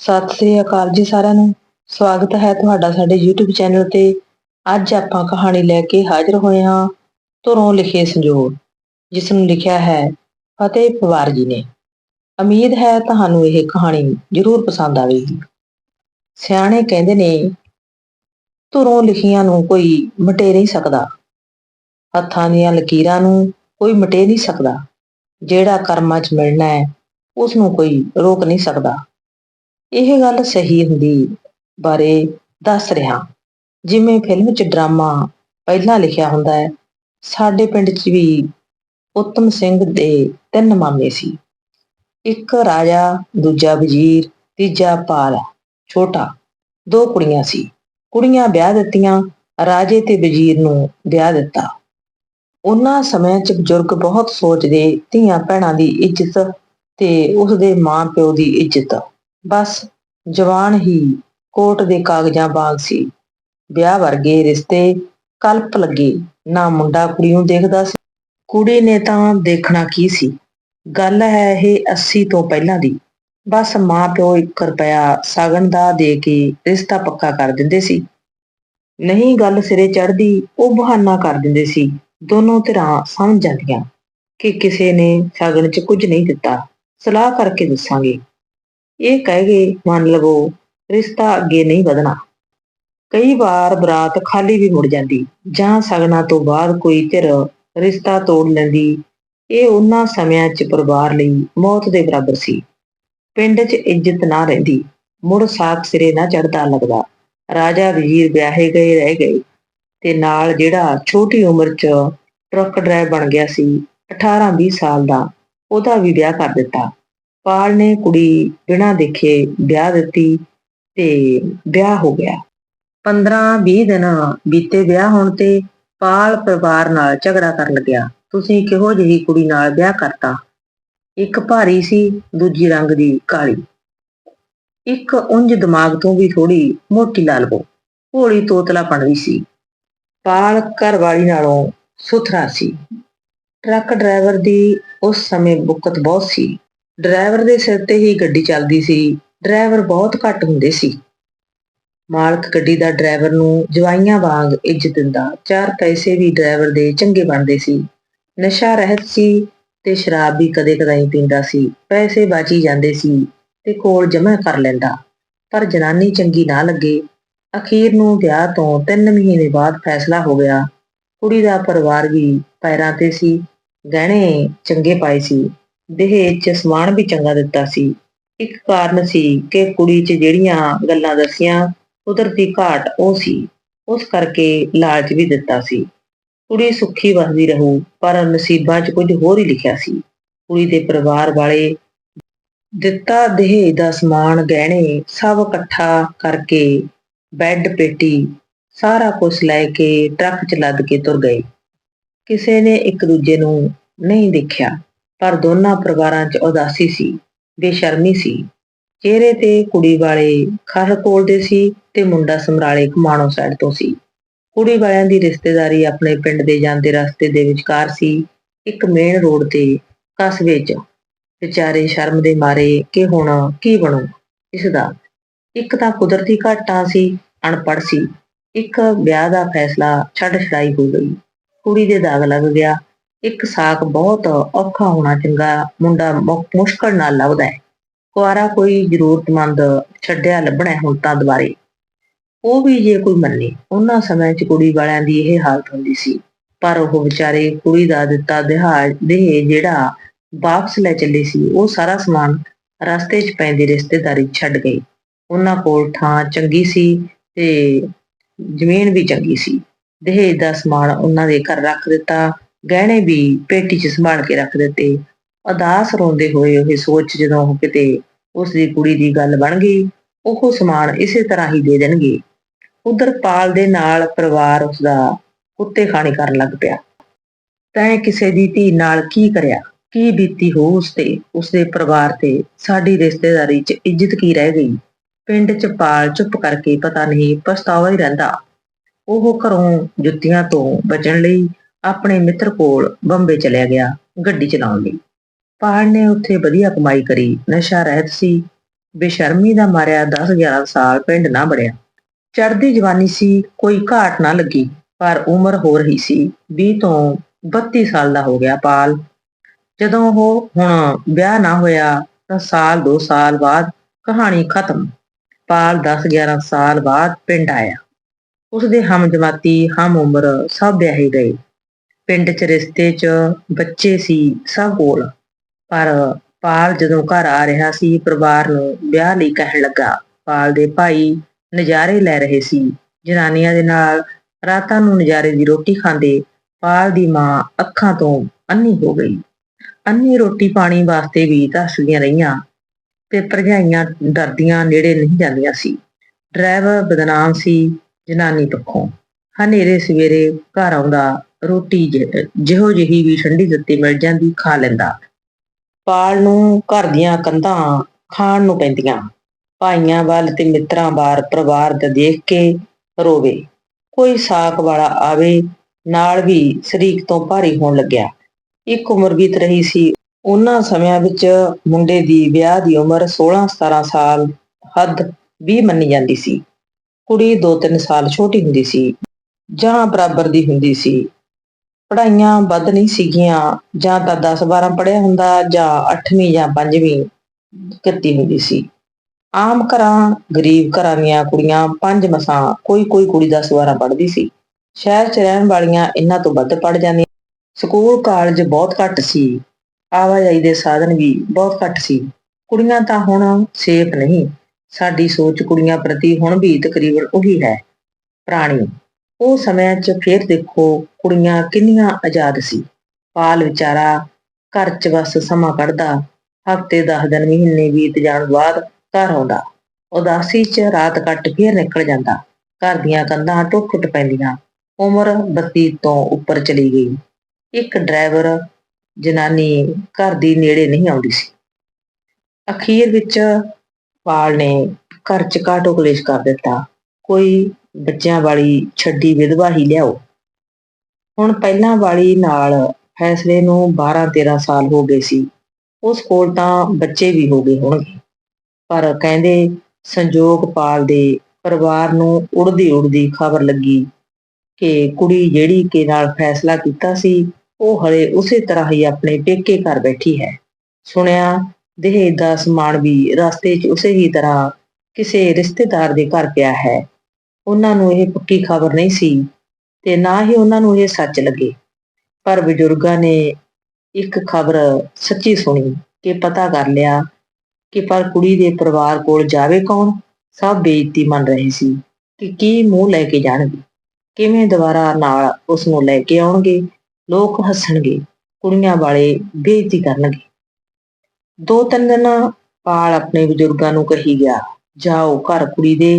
ਸਤਿ ਸ੍ਰੀ ਅਕਾਲ ਜੀ ਸਾਰਿਆਂ ਨੂੰ। ਸਵਾਗਤ ਹੈ ਤੁਹਾਡਾ ਸਾਡੇ YouTube ਚੈਨਲ ਤੇ। ਅੱਜ ਆਪਾਂ ਕਹਾਣੀ ਲੈ ਕੇ ਹਾਜ਼ਰ ਹੋਏ ਹਾਂ ਧੁਰੋਂ ਲਿਖੇ ਸੰਜੋਗ ਜਿਸ ਨੂੰ ਲਿਖਿਆ ਹੈ ਫਤਿਹ ਪਵਾਰ ਜੀ ਨੇ। ਉਮੀਦ ਹੈ ਤੁਹਾਨੂੰ ਇਹ ਕਹਾਣੀ ਜ਼ਰੂਰ ਪਸੰਦ ਆਵੇਗੀ। ਸਿਆਣੇ ਕਹਿੰਦੇ ਨੇ ਧੁਰੋਂ ਲਿਖੀਆਂ ਨੂੰ ਕੋਈ ਮਟੇ ਨਹੀਂ ਸਕਦਾ। ਹੱਥਾਂ ਦੀਆਂ ਲਕੀਰਾਂ ਨੂੰ ਕੋਈ ਮਟੇ ਨਹੀਂ ਸਕਦਾ। ਜਿਹੜਾ ਕਰਮਾਂ 'ਚ ਮਿਲਣਾ ਹੈ ਉਸ ਨੂੰ ਕੋਈ ਰੋਕ ਨਹੀਂ ਸਕਦਾ। ਇਹ ਗੱਲ ਸਹੀ ਹੁੰਦੀ ਬਾਰੇ ਦੱਸ ਰਿਹਾ। ਜਿਵੇਂ ਫਿਲਮ 'ਚ ਡਰਾਮਾ ਪਹਿਲਾਂ ਲਿਖਿਆ ਹੁੰਦਾ ਹੈ, ਸਾਡੇ ਪਿੰਡ 'ਚ ਵੀ ਉੱਤਮ ਸਿੰਘ ਦੇ ਤਿੰਨ ਮਾਮੇ ਸੀ। ਇੱਕ ਰਾਜਾ, ਦੂਜਾ ਵਜ਼ੀਰ, ਤੀਜਾ ਪਾਲ, ਛੋਟਾ, ਦੋ ਕੁੜੀਆਂ ਸੀ। ਕੁੜੀਆਂ ਵਿਆਹ ਦਿੱਤੀਆਂ, ਰਾਜੇ ਤੇ ਵਜ਼ੀਰ ਨੂੰ ਵਿਆਹ ਦਿੱਤਾ। ਉਹਨਾਂ ਸਮਿਆਂ 'ਚ ਬਜ਼ੁਰਗ ਬਹੁਤ ਸੋਚਦੇ ਧੀਆਂ ਭੈਣਾਂ ਦੀ ਇੱਜ਼ਤ ਤੇ ਉਸ ਦੇ ਮਾਂ ਪਿਓ ਦੀ ਇੱਜ਼ਤ। ਬਸ ਜਵਾਨ ਹੀ ਕੋਟ ਦੇ ਕਾਗਜ਼ਾਂ ਵਾਂਗ ਸੀ। ਵਿਆਹ ਵਰਗੇ ਰਿਸ਼ਤੇ ਕਲਪ ਲੱਗੇ, ਨਾ ਮੁੰਡਾ ਕੁੜੀ ਨੂੰ ਦੇਖਦਾ ਸੀ। ਕੁੜੀ ਨੇ ਤਾਂ ਦੇਖਣਾ ਕੀ ਸੀ? ਗੱਲ ਹੈ ਇਹ 80 ਤੋਂ ਪਹਿਲਾਂ ਦੀ। ਬਸ ਮਾਂ ਪਿਓ 1 ਰੁਪਇਆ ਸਾਗਣ ਦਾ ਦੇ ਕੇ ਰਿਸ਼ਤਾ ਪੱਕਾ ਕਰ ਦਿੰਦੇ ਸੀ। ਨਹੀਂ ਗੱਲ ਸਿਰੇ ਚੜਦੀ ਉਹ ਬਹਾਨਾ ਕਰ ਦਿੰਦੇ ਸੀ। ਦੋਨੋਂ ਧਿਰਾਂ ਸਮਝ ਜਾਂਦੀਆਂ ਕਿ ਕਿਸੇ ਨੇ ਸਾਗਣ 'ਚ ਕੁਝ ਨਹੀਂ ਦਿੱਤਾ। ਸਲਾਹ ਕਰਕੇ ਦੱਸਾਂਗੇ। ਇਹ ਕਹਿ ਗਏ ਮੰਨ ਲਵੋ, ਰਿਸ਼ਤਾ ਅੱਗੇ ਨਹੀਂ ਵਧਣਾ। ਕਈ ਵਾਰ ਬਰਾਤ ਖਾਲੀ ਵੀ ਮੁੜ ਜਾਂਦੀ, ਜਾਂ ਸਗਣਾ ਤੋਂ ਬਾਅਦ ਕੋਈ ਧਿਰ ਰਿਸ਼ਤਾ ਤੋੜ ਲੈਂਦੀ। ਇਹ ਉਹਨਾਂ ਸਮਿਆਂ 'ਚ ਪਰਿਵਾਰ ਲਈ ਮੌਤ ਦੇ ਬਰਾਬਰ ਸੀ। ਪਿੰਡ 'ਚ ਇੱਜ਼ਤ ਨਾ ਰਹਿੰਦੀ, ਮੁੜ ਸਾਕ ਸਿਰੇ ਨਾ ਚੜਦਾ ਲੱਗਦਾ। ਰਾਜਾ ਵਜ਼ੀਰ ਵਿਆਹੇ ਗਏ, ਰਹਿ ਗਏ। ਤੇ ਨਾਲ ਜਿਹੜਾ ਛੋਟੀ ਉਮਰ 'ਚ ਟਰੱਕ ਡਰਾਈਵ ਬਣ ਗਿਆ ਸੀ 18-20 ਸਾਲ ਦਾ, ਉਹਦਾ ਵੀ ਵਿਆਹ ਕਰ ਦਿੱਤਾ। ਪਾਲ ਨੇ ਕੁੜੀ ਬਿਨਾਂ ਦੇਖੇ ਵਿਆਹ ਦਿੱਤੀ ਤੇ ਵਿਆਹ ਹੋ ਗਿਆ। 15-20 ਦਿਨ ਬੀਤੇ ਵਿਆਹ ਹੋਣ ਤੇ ਪਾਲ ਪਰਿਵਾਰ ਨਾਲ ਝਗੜਾ ਕਰਨ ਲੱਗਿਆ। ਤੁਸੀਂ ਕਿਹੋ ਜਿਹੀ ਕੁੜੀ ਨਾਲ ਵਿਆਹ ਕਰਤਾ? ਇੱਕ ਭਾਰੀ ਸੀ, ਦੂਜੀ ਰੰਗ ਦੀ ਕਾਲੀ। ਇੱਕ ਉਂਝ ਦਿਮਾਗ ਤੋਂ ਵੀ ਥੋੜੀ ਮੋਟੀ ਲਾਲਬੋ ਭੋਲੀ ਤੋਤਲਾ ਰਹੀ ਸੀ। ਪਾਲ ਘਰ ਵਾਲੀ ਨਾਲੋਂ ਸੁਥਰਾ ਸੀ। ਟਰੱਕ ਡਰਾਈਵਰ ਦੀ ਉਸ ਸਮੇਂ ਬੁੱਕਤ ਬਹੁਤ ਸੀ। ਡਰਾਈਵਰ ਦੇ ਸਿਰ ਤੇ ਹੀ ਗੱਡੀ ਚੱਲਦੀ ਸੀ। ਡਰਾਈਵਰ ਬਹੁਤ ਘੱਟ ਹੁੰਦੇ ਸੀ। ਮਾਲਕ ਗੱਡੀ ਦਾ ਡਰਾਈਵਰ ਨੂੰ ਜਵਾਈਆਂ ਵਾਂਗ ਇੱਜ਼ਤ ਦਿੰਦਾ। ਚਾਰ ਪੈਸੇ ਵੀ ਡਰਾਈਵਰ ਦੇ ਚੰਗੇ ਬਣਦੇ ਸੀ। ਨਸ਼ਾ ਰਹਿਤ ਸੀ ਤੇ ਸ਼ਰਾਬ ਵੀ ਕਦੇ-ਕਦਾਈ ਪੀਂਦਾ ਸੀ। ਪੈਸੇ ਬਾਜੀ ਜਾਂਦੇ ਸੀ ਤੇ ਕੋਲ ਜਮ੍ਹਾਂ ਕਰ ਲੈਂਦਾ। ਪਰ ਜਨਾਨੀ ਚੰਗੀ ਨਾ ਲੱਗੇ। ਅਖੀਰ ਨੂੰ ਵਿਆਹ ਤੋਂ 3 ਮਹੀਨੇ ਬਾਅਦ ਫੈਸਲਾ ਹੋ ਗਿਆ। ਕੁੜੀ ਦਾ ਪਰਿਵਾਰ ਵੀ ਪੈਰਾਂ ਤੇ ਸੀ। ਗਹਿਣੇ ਚੰਗੇ ਪਾਏ ਸੀ। ਦਹੇਜ ਚ ਸਮਾਨ ਵੀ ਚੰਗਾ ਦਿੱਤਾ ਸੀ। ਇੱਕ ਕਾਰਨ ਸੀ ਕਿ ਕੁੜੀ 'ਚ ਜਿਹੜੀਆਂ ਗੱਲਾਂ ਦੱਸੀਆਂ, ਕੁਦਰਤੀ ਘਾਟ ਉਹ ਸੀ। ਉਸ ਕਰਕੇ ਲਾਲਚ ਵੀ ਦਿੱਤਾ ਸੀ। ਕੁੜੀ ਸੁੱਖੀ ਵਸਦੀ ਰਹੂ, ਪਰ ਨਸੀਬਾਂ 'ਚ ਕੁਝ ਹੋਰ ਹੀ ਲਿਖਿਆ ਸੀ। ਕੁੜੀ ਦੇ ਪਰਿਵਾਰ ਵਾਲੇ ਦਿੱਤਾ ਦਹੇਜ ਦਾ ਸਮਾਨ, ਗਹਿਣੇ, ਸਭ ਇਕੱਠਾ ਕਰਕੇ ਬੈੱਡ, ਪੇਟੀ, ਸਾਰਾ ਕੁਝ ਲੈ ਕੇ ਟਰੱਕ 'ਚ ਲੱਦ ਕੇ ਤੁਰ ਗਏ। ਕਿਸੇ ਨੇ ਇੱਕ ਦੂਜੇ ਨੂੰ ਨਹੀਂ ਦੇਖਿਆ। ਪਰ ਦੋਨਾਂ ਪਰਿਵਾਰਾਂ 'ਚ ਉਦਾਸੀ ਸੀ, ਬੇਸ਼ਰਮੀ ਸੀ। ਚਿਹਰੇ ਤੇ ਕੁੜੀ ਵਾਲੇ ਖਰ ਕੋਲਦੇ ਸੀ ਤੇ ਮੁੰਡਾ ਸਮਰਾਲੇ ਕਮਾਣੋ ਸਾਈਡ ਤੋਂ ਸੀ। ਕੁੜੀ ਵਾਲਿਆਂ ਦੀ ਰਿਸ਼ਤੇਦਾਰੀ ਆਪਣੇ ਪਿੰਡ ਦੇ ਜਾਂਦੇ ਰਸਤੇ ਦੇ ਵਿਚਕਾਰ ਸੀ। ਇੱਕ ਮੇਨ ਰੋਡ ਤੇ ਕਸਬੇ 'ਚ ਵਿਚਾਰੇ ਸ਼ਰਮ ਦੇ ਮਾਰੇ ਕਿ ਹੁਣ ਕੀ ਬਣੂ ਇਸ ਦਾ ਇੱਕ ਤਾਂ ਕੁਦਰਤੀ ਘਾਟਾ ਸੀ ਅਣਪੜ ਸੀ। ਇੱਕ ਵਿਆਹ ਦਾ ਫੈਸਲਾ ਛੱਡ ਛੜਾਈ ਹੋ ਗਈ। ਕੁੜੀ ਦੇ ਦਾਗ ਲੱਗ ਗਿਆ ਇੱਕ ਸਾਕ ਬਹੁਤ ਔਖਾ ਹੋਣਾ ਚੰਗਾ ਮੁੰਡਾ ਮੁਸ਼ਕਲ ਨਾਲ ਲੱਭਦਾ ਹੈ। ਕੁਆਰਾ ਕੋਈ ਜ਼ਰੂਰਤਮੰਦ ਛੱਡਿਆ ਲੱਭਣਾ ਹੁਣ ਤਾਂ ਦੁਬਾਰੇ। ਉਹ ਵੀ ਜੇ ਕੋਈ ਮੰਨੇ, ਉਹਨਾਂ ਸਮਿਆਂ 'ਚ ਕੁੜੀ ਵਾਲਿਆਂ ਦੀ ਇਹ ਹਾਲਤ ਹੁੰਦੀ ਸੀ। ਪਰ ਉਹ ਵਿਚਾਰੇ ਕੁੜੀ ਦਾ ਦਿੱਤਾ ਦਿਹਾਜ ਦੇ ਜਿਹੜਾ ਵਾਪਸ ਲੈ ਚੱਲੇ ਸੀ, ਉਹ ਸਾਰਾ ਸਮਾਨ ਰਸਤੇ 'ਚ ਪੈਂਦੀ ਰਿਸ਼ਤੇਦਾਰੀ ਛੱਡ ਗਏ। ਉਹਨਾਂ ਕੋਲ ਥਾਂ ਚੰਗੀ ਸੀ ਤੇ ਜ਼ਮੀਨ ਵੀ ਚੰਗੀ ਸੀ। ਦਹੇਜ ਦਾ ਸਮਾਨ ਉਹਨਾਂ ਦੇ ਘਰ ਰੱਖ ਦਿੱਤਾ। ਗਹਿਣੇ ਵੀ ਪੇਟੀ 'ਚ ਸੰਭਾਲ ਕੇ ਰੱਖ ਦਿੱਤੇ। ਅਦਾਸ ਰੋਂਦੇ ਹੋਏ ਉਹ ਸੋਚ ਜਦੋਂ ਉਹ ਕਿਤੇ ਉਸ ਦੀ ਕੁੜੀ ਦੀ ਗੱਲ ਬਣ ਗਈ, ਉਹ ਸਮਾਨ ਇਸੇ ਤਰ੍ਹਾਂ ਹੀ ਦੇ ਦੇਣਗੇ। ਉਧਰ ਪਾਲ ਦੇ ਨਾਲ ਪਰਿਵਾਰ ਉਸ ਦਾ ਕੁੱਤੇ ਖਾਣੇ ਕਰਨ ਲੱਗ ਪਿਆ। ਤੈਂ ਕਿਸੇ ਦੀ ਧੀ ਨਾਲ ਕੀ ਕਰਿਆ? ਕੀ ਬੀਤੀ ਹੋ ਉਸ ਤੇ ਉਸ ਦੇ ਪਰਿਵਾਰ ਤੇ ਸਾਡੀ ਰਿਸ਼ਤੇਦਾਰੀ 'ਚ ਇੱਜ਼ਤ ਕੀ ਰਹਿ ਗਈ? ਪਿੰਡ 'ਚ ਪਾਲ ਚੁੱਪ ਕਰਕੇ ਪਤਾ ਨਹੀਂ ਪਛਤਾਵਾ ਹੀ ਰਹਿੰਦਾ। ਉਹ ਘਰੋਂ ਜੁੱਤੀਆਂ ਤੋਂ ਬਚਣ ਲਈ ਆਪਣੇ ਮਿੱਤਰ ਕੋਲ ਬੰਬੇ ਚਲਿਆ ਗਿਆ ਗੱਡੀ ਚਲਾਉਣ ਲਈ। ਪਾਲ ਨੇ ਉੱਥੇ ਵਧੀਆ ਕਮਾਈ ਕਰੀ, ਨਸ਼ਾ ਰਹਿਤ ਸੀ। ਬੇਸ਼ਰਮੀ ਦਾ ਮਾਰਿਆ 10-11 ਸਾਲ ਪਿੰਡ ਨਾ ਬੜਿਆ ਚੜ੍ਹਦੀ ਜਵਾਨੀ ਸੀ, ਕੋਈ ਘਾਟ ਨਾ ਲੱਗੀ, ਪਰ ਉਮਰ ਹੋ ਰਹੀ ਸੀ। 20 ਤੋਂ 32 ਸਾਲ ਦਾ ਹੋ ਗਿਆ ਪਾਲ। ਜਦੋਂ ਉਹ ਹੁਣ ਵਿਆਹ ਨਾ ਹੋਇਆ, ਤਾਂ ਸਾਲ 2 ਸਾਲ ਬਾਅਦ ਕਹਾਣੀ ਖਤਮ। ਪਾਲ 10-11 ਸਾਲ ਬਾਅਦ ਪਿੰਡ ਆਇਆ। ਉਸਦੇ ਹਮਜਮਾਤੀ ਹਮ ਉਮਰ ਸਭ ਵਿਆਹੇ ਗਏ। ਪਿੰਡ 'ਚ ਰਿਸ਼ਤੇ 'ਚ ਬੱਚੇ ਸੀ ਸਭ ਕੋਲ। ਪਰ ਪਾਲ ਜਦੋਂ ਘਰ ਆ ਰਿਹਾ ਸੀ, ਪਰਿਵਾਰ ਨੂੰ ਵਿਆਹ ਲਈ ਕਹਿਣ ਲੱਗਾ। ਪਾਲ ਦੇ ਭਾਈ ਨਜ਼ਾਰੇ ਲੈ ਰਹੇ ਸੀ। ਜਨਾਨੀਆਂ ਦੇ ਨਾਲ ਰਾਤਾਂ ਨੂੰ ਨਜ਼ਾਰੇ ਦੀ ਰੋਟੀ ਖਾਂਦੇ ਪਾਲ ਦੀ ਮਾਂ ਅੱਖਾਂ ਤੋਂ ਅੰਨੀ ਹੋ ਗਈ। ਅੰਨੀ ਰੋਟੀ ਪਾਣੀ ਵਾਸਤੇ ਵੀ ਦੱਸਦੀਆਂ ਰਹੀਆਂ। ਤੇ ਭਰਜਾਈਆਂ ਡਰਦੀਆਂ ਨੇੜੇ ਨਹੀਂ ਜਾਂਦੀਆਂ ਸੀ। ਡਰਾਈਵਰ ਬਦਨਾਮ ਸੀ ਜਨਾਨੀ ਪੱਖੋਂ। ਹਨੇਰੇ ਸਵੇਰੇ ਘਰ ਆਉਂਦਾ ਰੋਟੀ ਜਿ- ਜਿਹੋ ਜਿਹੀ ਵੀ ਠੰਡੀ ਦਿੱਤੀ ਮਿਲ ਜਾਂਦੀ, ਖਾ ਲੈਂਦਾ। ਪਾਲ ਨੂੰ ਘਰ ਦੀਆਂ ਕੰਧਾਂ ਖਾਣ ਨੂੰ ਪੈਂਦੀਆਂ। ਭਾਈਆਂ ਵੱਲ ਤੇ ਮਿੱਤਰਾਂ ਬਾਰ ਪਰਿਵਾਰ ਦਾ ਦੇਖ ਕੇ ਰੋਵੇ। ਕੋਈ ਸਾਕ ਵਾਲਾ ਆਵੇ, ਨਾਲ ਵੀ ਸ਼ਰੀਕ ਤੋਂ ਭਾਰੀ ਹੋਣ ਲੱਗਿਆ। ਇੱਕ ਉਮਰ ਬੀਤ ਰਹੀ ਸੀ। ਉਹਨਾਂ ਸਮਿਆਂ ਵਿੱਚ ਮੁੰਡੇ ਦੀ ਵਿਆਹ ਦੀ ਉਮਰ 16-17 ਸਾਲ ਹੱਦ 20 ਮੰਨੀ ਜਾਂਦੀ ਸੀ। ਕੁੜੀ 2-3 ਸਾਲ ਛੋਟੀ ਹੁੰਦੀ ਸੀ। ਜਾਂ ਬਰਾਬਰ ਦੀ ਹੁੰਦੀ ਸੀ। ਪੜ੍ਹਾਈਆਂ ਵੱਧ ਨਹੀਂ ਸੀਗੀਆਂ, ਜਾਂ ਤਾਂ 10-12 ਪੜ੍ਹਿਆ ਹੁੰਦਾ, ਜਾਂ 8ਵੀਂ ਜਾਂ 5ਵੀਂ ਕੀਤੀ ਹੁੰਦੀ ਸੀ। ਆਮ ਘਰਾਂ, ਗਰੀਬ ਘਰਾਂ ਦੀਆਂ ਕੁੜੀਆਂ ਪੰਜ ਮਸਾਂ ਕੋਈ ਕੋਈ ਕੁੜੀ 10-12 ਪੜ੍ਹਦੀ ਸੀ। ਸ਼ਹਿਰ 'ਚ ਰਹਿਣ ਵਾਲੀਆਂ ਇਹਨਾਂ ਤੋਂ ਵੱਧ ਪੜ੍ਹ ਜਾਂਦੀਆਂ। ਸਕੂਲ, ਕਾਲਜ ਬਹੁਤ ਘੱਟ ਸੀ। ਆਵਾਜਾਈ ਦੇ ਸਾਧਨ ਵੀ ਬਹੁਤ ਘੱਟ ਸੀ। ਕੁੜੀਆਂ ਤਾਂ ਹੁਣ ਸੇਫ ਨਹੀਂ। ਸਾਡੀ ਸੋਚ ਕੁੜੀਆਂ ਪ੍ਰਤੀ ਹੁਣ ਵੀ ਤਕਰੀਬਨ ਉਹੀ ਹੈ। ਪੁਰਾਣੀ ਉਹ ਸਮਿਆਂ 'ਚ ਫੇਰ ਦੇਖੋ ਕੁੜੀਆਂ ਕਿੰਨੀਆਂ ਆਜ਼ਾਦ ਸੀ। ਪਾਲ ਵਿਚਾਰਾ ਘਰ 'ਚ ਬਸ ਸਮਾਂ ਕੱਢਦਾ, ਹਫ਼ਤੇ 10 ਦਿਨ, ਮਹੀਨੇ ਬੀਤ ਜਾਣ ਬਾਅਦ ਘਰ ਆਉਂਦਾ। ਉਦਾਸੀ 'ਚ ਰਾਤ ਕੱਟ ਫੇਰ ਨਿਕਲ ਜਾਂਦਾ। ਘਰ ਦੀਆਂ ਕੰਧਾਂ ਟੁੱਟ-ਟੁੱਟ ਪੈਂਦੀਆਂ। ਉਮਰ 32 ਤੋਂ ਉੱਪਰ ਚਲੀ ਗਈ। ਇੱਕ ਡਰਾਈਵਰ ਜਨਾਨੀ ਘਰ ਦੀ ਨੇੜੇ ਨਹੀਂ ਆਉਂਦੀ ਸੀ। ਅਖੀਰ ਵਿੱਚ ਪਾਲ ਨੇ ਘਰ 'ਚ ਕਾਟੋ ਕਲੇਸ਼ ਕਰ ਦਿੱਤਾ। ਕੋਈ ਬੱਚਿਆਂ ਵਾਲੀ ਛੱਡੀ ਵਿਧਵਾ ਹੀ ਲਿਆਓ। ਹੁਣ ਪਹਿਲਾਂ ਵਾਲੀ ਨਾਲ ਫੈਸਲੇ ਨੂੰ 12-13 ਸਾਲ ਹੋ ਗਏ ਸੀ। ਉਸ ਕੋਲ ਤਾਂ ਬੱਚੇ ਵੀ ਹੋ ਗਏ ਹੋਣਗੇ। ਪਰ ਕਹਿੰਦੇ ਸੰਜੋਗ ਪਾਲ ਦੇ ਪਰਿਵਾਰ ਨੂੰ ਉੜਦੀ ਉੜਦੀ ਖਬਰ ਲੱਗੀ ਕਿ ਕੁੜੀ ਜਿਹੜੀ ਕੇ ਨਾਲ ਫੈਸਲਾ ਕੀਤਾ ਸੀ, ਉਹ ਹਲੇ ਉਸੇ ਤਰ੍ਹਾਂ ਹੀ ਆਪਣੇ ਪੇਕੇ ਘਰ ਬੈਠੀ ਹੈ। ਸੁਣਿਆ ਦਹੇਜ ਦਾ ਸਮਾਨ ਵੀ ਰਸਤੇ 'ਚ ਉਸੇ ਹੀ ਤਰ੍ਹਾਂ ਕਿਸੇ ਰਿਸ਼ਤੇਦਾਰ ਦੇ ਘਰ ਪਿਆ ਹੈ। ਉਹਨਾਂ ਨੂੰ ਇਹ ਪੱਕੀ ਖਬਰ ਨਹੀਂ ਸੀ ਤੇ ਨਾ ਹੀ ਉਹਨਾਂ ਨੂੰ ਇਹ ਸੱਚ ਲੱਗੇ। ਪਰ ਬਜ਼ੁਰਗਾਂ ਨੇ ਇੱਕ ਖਬਰ ਸੱਚੀ ਸੁਣੀ ਕਿ ਪਤਾ ਕਰ ਲਿਆ ਕਿ ਪਰ ਕੁੜੀ ਦੇ ਪਰਿਵਾਰ ਕੋਲ ਜਾਵੇ ਕੌਣ? ਸਭ ਬੇਇੱਜ਼ਤੀ ਮੰਨ ਰਹੇ ਸੀ ਕਿ ਕੀ ਮੂੰਹ ਲੈ ਕੇ ਜਾਣਗੇ? ਕਿਵੇਂ ਦੁਬਾਰਾ ਨਾਲ ਉਸ ਨੂੰ ਲੈ ਕੇ ਆਉਣਗੇ? ਲੋਕ ਹੱਸਣਗੇ, ਕੁੜੀਆਂ ਵਾਲੇ ਬੇਇੱਜ਼ਤੀ ਕਰਨਗੇ। ਦੋ ਤਿੰਨ ਦਿਨ ਪਾਲ ਆਪਣੇ ਬਜ਼ੁਰਗਾਂ ਨੂੰ ਕਹੀ ਗਿਆ, ਜਾਓ ਘਰ ਕੁੜੀ ਦੇ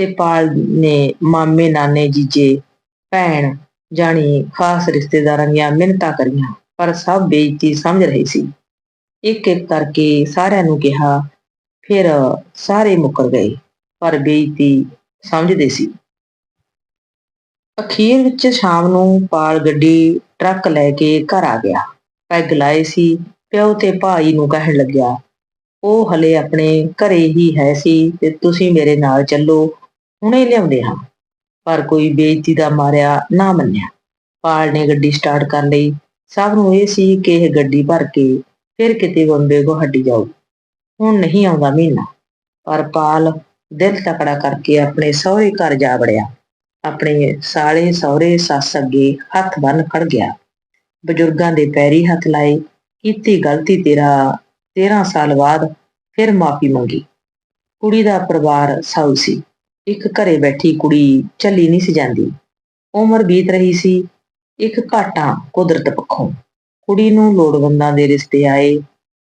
ਤੇ ਪਾਲ ਨੇ, ਮਾਮੇ, ਨਾਨੇ, ਜੀਜੇ, ਭੈਣ, ਜਾਣੀ ਖਾਸ ਰਿਸ਼ਤੇਦਾਰਾਂ ਦੀਆਂ ਮਿੰਨਤਾਂ ਕਰੀਆਂ, ਪਰ ਸਭ ਬੇਇੱਜ਼ਤੀ ਸਮਝ ਰਹੇ ਸੀ। ਇੱਕ ਇੱਕ ਕਰਕੇ ਸਾਰਿਆਂ ਨੂੰ ਕਿਹਾ, ਫਿਰ ਸਾਰੇ ਮੁੱਕਰ ਗਏ, ਪਰ ਬੇਇੱਜ਼ਤੀ ਸਮਝਦੇ ਸੀ। ਅਖੀਰ ਵਿੱਚ ਸ਼ਾਮ ਨੂੰ ਪਾਲ ਗੱਡੀ, ਟਰੱਕ ਲੈ ਕੇ ਘਰ ਆ ਗਿਆ। ਪੈਗ ਲਾਏ ਸੀ, ਪਿਓ ਤੇ ਭਾਈ ਨੂੰ ਕਹਿਣ ਲੱਗਿਆ, ਉਹ ਹਲੇ ਆਪਣੇ ਘਰੇ ਹੀ ਹੈ ਸੀ ਤੇ ਤੁਸੀਂ ਮੇਰੇ ਨਾਲ ਚੱਲੋ ਹੁਣੇ ਲਿਆਉਂਦੇ ਹਾਂ। ਪਰ ਕੋਈ ਬੇਇੱਜ਼ਤੀ ਦਾ ਮਾਰਿਆ ਨਾ ਮੰਨਿਆ। ਪਾਲ ਨੇ ਗੱਡੀ ਸਟਾਰਟ ਕਰ ਲਈ। ਸਭ ਨੂੰ ਇਹ ਸੀ ਕਿ ਇਹ ਗੱਡੀ ਭਰ ਕੇ ਫਿਰ ਕਿਤੇ ਬੰਬੇ ਗੁਹਾਟੀ ਜਾਊ। ਹੁਣ ਨਹੀਂ ਆਉਂਦਾ ਮਹੀਨਾ। ਪਰ ਪਾਲ ਦਿਲ ਤਕੜਾ ਕਰਕੇ ਆਪਣੇ ਸਹੁਰੇ ਘਰ ਜਾ ਵੜਿਆ। ਆਪਣੇ ਸਾਲੇ ਸਹੁਰੇ ਸੱਸ ਅੱਗੇ ਹੱਥ ਬੰਨ ਖੜ ਗਿਆ। ਬਜ਼ੁਰਗਾਂ ਦੇ ਪੈਰੀ ਹੱਥ ਲਾਏ। ਕੀਤੀ ਗਲਤੀ ਤੇਰਾ 13 ਸਾਲ ਬਾਅਦ ਫਿਰ ਮਾਫੀ ਮੰਗੀ। ਕੁੜੀ ਦਾ ਪਰਿਵਾਰ ਸਾਊ ਸੀ। ਇੱਕ ਘਰੇ ਬੈਠੀ ਕੁੜੀ ਚੱਲੀ ਨਹੀਂ ਸੀ ਜਾਂਦੀ। ਉਮਰ ਬੀਤ ਰਹੀ ਸੀ, ਇੱਕ ਘਾਟਾ ਕੁਦਰਤ ਪੱਖੋਂ। ਕੁੜੀ ਨੂੰ ਲੋੜਵੰਦਾਂ ਦੇ ਰਿਸ਼ਤੇ ਆਏ,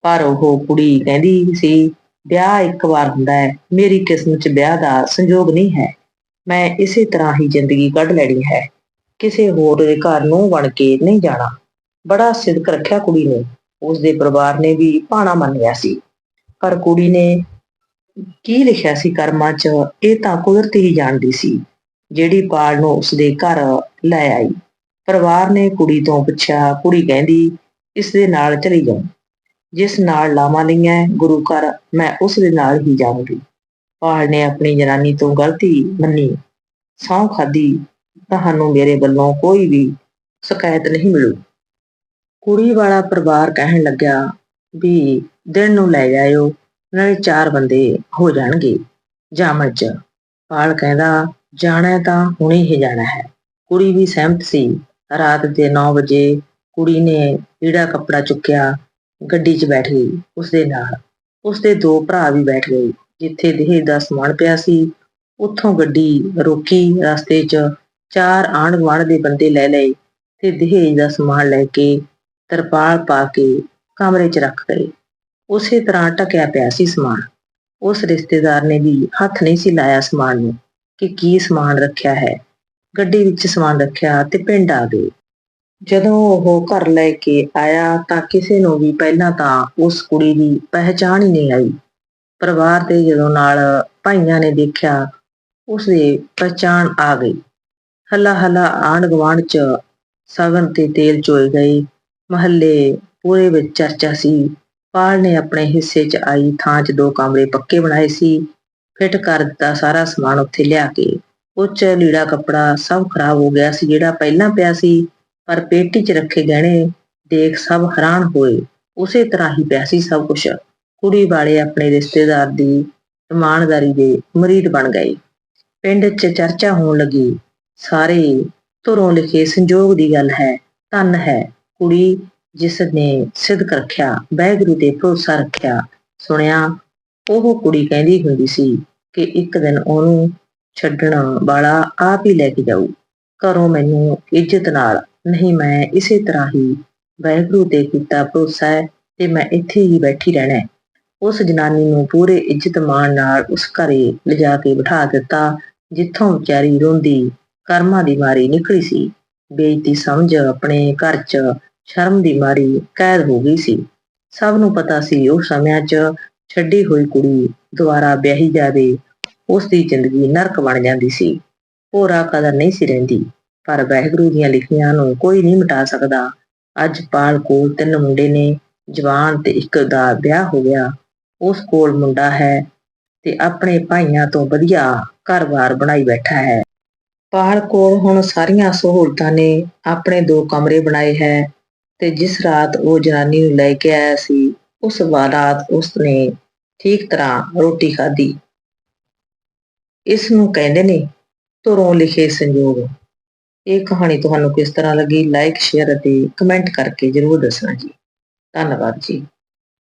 ਪਰ ਉਹ ਕੁੜੀ ਕਹਿੰਦੀ ਸੀ, ਵਿਆਹ ਇੱਕ ਵਾਰ ਹੁੰਦਾ ਹੈ, ਮੇਰੀ ਕਿਸਮਤ 'ਚ ਵਿਆਹ ਦਾ ਸੰਜੋਗ ਨਹੀਂ ਹੈ। ਮੈਂ ਇਸੇ ਤਰ੍ਹਾਂ ਹੀ ਜ਼ਿੰਦਗੀ ਕੱਢ ਲੈਣੀ ਹੈ। ਕਿਸੇ ਹੋਰ ਦੇ ਘਰ ਨੂੰ ਬਣ ਕੇ ਨਹੀਂ ਜਾਣਾ। ਬੜਾ ਸਿਦਕ ਰੱਖਿਆ ਕੁੜੀ ਨੇ। ਉਸ ਦੇ ਪਰਿਵਾਰ ਨੇ ਵੀ ਭਾਣਾ ਮੰਨਿਆ ਸੀ। ਪਰ ਕੁੜੀ ਨੇ ਕੀ ਲਿਖਿਆ ਸੀ ਕਰਮਾਂ 'ਚ? ਇਹ ਤਾਂ ਕੁਦਰਤ ਹੀ ਜਾਣਦੀ ਸੀ, ਜਿਹੜੀ ਪਾਲ ਨੂੰ ਉਸ ਦੇ ਘਰ ਲੈ ਆਈ। ਪਰਿਵਾਰ ਨੇ ਕੁੜੀ ਤੋਂ ਪੁੱਛਿਆ, ਕੁੜੀ ਕਹਿੰਦੀ, ਇਸ ਦੇ ਨਾਲ ਚਲੀ ਜਾਉ। ਜਿਸ ਨਾਲ ਲਾਵਾਂ ਲਈਆਂ, ਗੁਰੂ ਘਰ ਮੈਂ ਉਸ ਦੇ ਨਾਲ ਹੀ ਜਾਵਾਂਗੀ ਪਾਲ ਨੇ ਆਪਣੀ ਜਨਾਨੀ ਤੋਂ ਗਲਤੀ ਮੰਨੀ। ਸਹੁੰ ਖਾਦੀ ਤੁਹਾਨੂੰ ਮੇਰੇ ਵੱਲੋਂ ਕੋਈ ਵੀ ਸ਼ਿਕਾਇਤ ਨਹੀਂ ਮਿਲੂ। ਕੁੜੀ ਵਾਲਾ ਪਰਿਵਾਰ ਕਹਿਣ ਲੱਗਿਆ, ਵੀ ਦਿਨ ਨੂੰ ਲੈ ਜਾਇਓ। ਨਾਲੇ ਚਾਰ ਬੰਦੇ ਹੋ ਜਾਣਗੇ। ਜਾਮਣ ਚ ਪਾਲ ਕਹਿੰਦਾ, ਜਾਣਾ ਤਾਂ ਹੁਣੇ ਹੀ ਜਾਣਾ ਹੈ। ਕੁੜੀ ਵੀ ਸਹਿਮਤ ਸੀ। ਰਾਤ ਦੇ 9 ਵਜੇ ਕੁੜੀ ਨੇ ਲੀੜਾ ਕੱਪੜਾ ਚੁੱਕਿਆ, ਗੱਡੀ 'ਚ ਬੈਠ ਗਈ ਉਸਦੇ ਨਾਲ। ਉਸਦੇ ਦੋ ਭਰਾ ਵੀ ਬੈਠ ਗਏ, ਜਿੱਥੇ ਦਹੇਜ ਦਾ ਸਮਾਨ ਪਿਆ ਸੀ। ਉੱਥੋਂ ਗੱਡੀ ਰੋਕੀ, ਰਸਤੇ 'ਚ ਚਾਰ ਆਂਢ ਗੁਆਂਢ ਦੇ ਬੰਦੇ ਲੈ ਲਏ ਤੇ ਦਹੇਜ ਦਾ ਸਮਾਨ ਲੈ ਕੇ ਤਰਪਾਲ ਪਾ ਕੇ ਕਮਰੇ 'ਚ ਰੱਖ ਗਏ। ਉਸੇ ਤਰ੍ਹਾਂ ਟਕਿਆ ਪਿਆ ਸੀ ਸਮਾਨ। ਉਸ ਰਿਸ਼ਤੇਦਾਰ ਨੇ ਵੀ ਹੱਥ ਨਹੀਂ ਸੀ ਲਾਇਆ ਸਮਾਨ ਨੂੰ ਕਿ ਕੀ ਸਮਾਨ ਰੱਖਿਆ ਹੈ। ਗੱਡੀ ਵਿੱਚ ਸਮਾਨ ਰੱਖਿਆ ਤੇ ਪਿੰਡ ਆ ਗਏ। ਜਦੋਂ ਉਹ ਘਰ ਲੈ ਕੇ ਆਇਆ ਤਾਂ ਕਿਸੇ ਨੂੰ ਵੀ ਪਹਿਲਾਂ ਤਾਂ ਉਸ ਕੁੜੀ ਦੀ ਪਹਿਚਾਣ ਹੀ ਨਹੀਂ ਆਈ। ਪਰਿਵਾਰ ਦੇ ਜਦੋਂ ਨਾਲ ਭਾਈਆਂ ਨੇ ਦੇਖਿਆ ਉਸ ਦੀ ਪਹਿਚਾਣ ਆ ਗਈ। ਹੱਲਾ ਹੱਲਾ ਆਂਢ ਗੁਆਂਢ ਚ ਸਗਨ ਤੇ ਤੇਲ ਚੋਏ ਗਏ। ਮਹੱਲੇ ਪੂਰੇ ਵਿੱਚ ਚਰਚਾ ਸੀ। ਪਾਲ ਨੇ ਆਪਣੇ ਹਿੱਸੇ 'ਚ ਆਈ ਥਾਂ 'ਚ ਦੋ ਕਮਰੇ ਪੱਕੇ ਬਣਾਏ ਸੀ। ਫਿੱਟ ਕਰ ਦਿੱਤਾ ਸਾਰਾ ਸਮਾਨ ਉੱਥੇ ਲਿਆ ਕੇ। ਉੱਚ ਲੀੜਾ ਕੱਪੜਾ ਸਭ ਖਰਾਬ ਹੋ ਗਿਆ ਸੀ, ਜਿਹੜਾ ਪਹਿਲਾਂ ਪਿਆ ਸੀ। ਪਰ ਪੇਟੀ 'ਚ ਰੱਖੇ ਗਹਿਣੇ ਦੇਖ ਸਭ ਹੈਰਾਨ ਹੋਏ। ਉਸੇ ਤਰ੍ਹਾਂ ਹੀ ਪਿਆ ਸੀ ਸਭ ਕੁਝ ਕੁੜੀ ਵਾਲੇ ਆਪਣੇ ਰਿਸ਼ਤੇਦਾਰ ਦੀ ਇਮਾਨਦਾਰੀ ਦੇ ਮਰੀਦ ਬਣ ਗਏ। ਪਿੰਡ 'ਚ ਚਰਚਾ ਹੋਣ ਲੱਗੀ। ਸਾਰੇ ਧੁਰੋਂ ਲਿਖੇ ਸੰਜੋਗ ਦੀ ਗੱਲ ਹੈ, ਧੰਨ ਹੈ। ਕੁੜੀ ਜਿਸ ਨੇ ਸਿੱਧਕ ਰੱਖਿਆ, ਵਾਹਿਗੁਰੂ ਤੇ ਭਰੋਸਾ ਰੱਖਿਆ, ਸੁਣਿਆ, ਉਹ ਕੁੜੀ ਕਹਿੰਦੀ ਹੁੰਦੀ ਸੀ ਕਿ ਇੱਕ ਦਿਨ ਉਹਨੂੰ ਛੱਡਣ ਵਾਲਾ ਆਪ ਹੀ ਲੈ ਕੇ ਜਾਊ। ਘਰੋਂ ਮੈਨੂੰ ਇੱਜ਼ਤ ਨਾਲ, ਨਹੀਂ, ਮੈਂ ਇਸੇ ਤਰ੍ਹਾਂ ਹੀ ਵਾਹਿਗੁਰੂ ਤੇ ਕੀਤਾ ਭਰੋਸਾ ਹੈ ਤੇ ਮੈਂ ਇੱਥੇ ਹੀ ਬੈਠੀ ਰਹਿਣਾ ਉਸ ਜਨਾਨੀ ਨੂੰ ਪੂਰੇ ਇੱਜ਼ਤ ਮਾਣ ਨਾਲ ਉਸ ਘਰੇ ਲਿਜਾ ਕੇ ਬਿਠਾ ਦਿੱਤਾ, ਜਿੱਥੋਂ ਵਿਚਾਰੀ ਰੋਂਦੀ, ਕਰਮਾਂ ਦੀ ਮਾਰੀ ਨਿਕਲੀ ਸੀ। ਬੇਇੱਜ਼ਤੀ ਸਮਝ ਆਪਣੇ ਘਰ 'ਚ ਸ਼ਰਮ ਦੀ ਮਾਰੀ ਕੈਦ ਹੋ ਗਈ ਸੀ। ਸਭ ਨੂੰ ਪਤਾ ਸੀ ਉਸ ਸਮਿਆਂ 'ਚ ਛੱਡੀ ਹੋਈ ਕੁੜੀ ਦੁਬਾਰਾ ਵਿਆਹੀ ਜਾਵੇ ਉਸ ਦੀ ਜ਼ਿੰਦਗੀ ਨਰਕ ਬਣ ਜਾਂਦੀ ਸੀ। ਹੋਰਾ ਕਦਰ ਨਹੀਂ ਸੀ ਰਹਿੰਦੀ, ਪਰ ਵਾਹਿਗੁਰੂ ਦੀਆਂ ਲਿਖੀਆਂ ਨੂੰ ਕੋਈ ਨਹੀਂ ਮਿਟਾ ਸਕਦਾ। ਅੱਜ ਪਾਲ ਕੋਲ ਤਿੰਨ ਮੁੰਡੇ ਨੇ, ਜਵਾਨ ਤੇ ਇੱਕ ਦਾ ਵਿਆਹ ਹੋ ਗਿਆ। ਉਸ ਕੋਲ ਮੁੰਡਾ ਹੈ ਤੇ ਆਪਣੇ ਭਾਈਆਂ ਤੋਂ ਵਧੀਆ ਘਰ-ਬਾਰ ਬਣਾਈ ਬੈਠਾ ਹੈ। ਪਾਲ ਕੋਲ ਹੁਣ ਸਾਰੀਆਂ ਸਹੂਲਤਾਂ ਨੇ, ਆਪਣੇ ਦੋ ਕਮਰੇ ਬਣਾਏ ਹੈ। ਤੇ ਜਿਸ ਰਾਤ ਉਹ ਜਨਾਨੀ ਨੂੰ ਲੈ ਕੇ ਆਇਆ ਸੀ, ਉਸ ਰਾਤ ਉਸਨੇ ਠੀਕ ਤਰ੍ਹਾਂ ਰੋਟੀ ਖਾਧੀ। ਇਸ ਨੂੰ ਕਹਿੰਦੇ ਨੇ, ਧੁਰੋਂ ਲਿਖੇ ਸੰਜੋਗ। ਇਹ ਕਹਾਣੀ ਤੁਹਾਨੂੰ ਕਿਸ ਤਰ੍ਹਾਂ ਲੱਗੀ? ਲਾਈਕ ਸ਼ੇਅਰ ਅਤੇ ਕਮੈਂਟ ਕਰਕੇ ਜਰੂਰ ਦੱਸਣਾ ਜੀ। ਧੰਨਵਾਦ ਜੀ।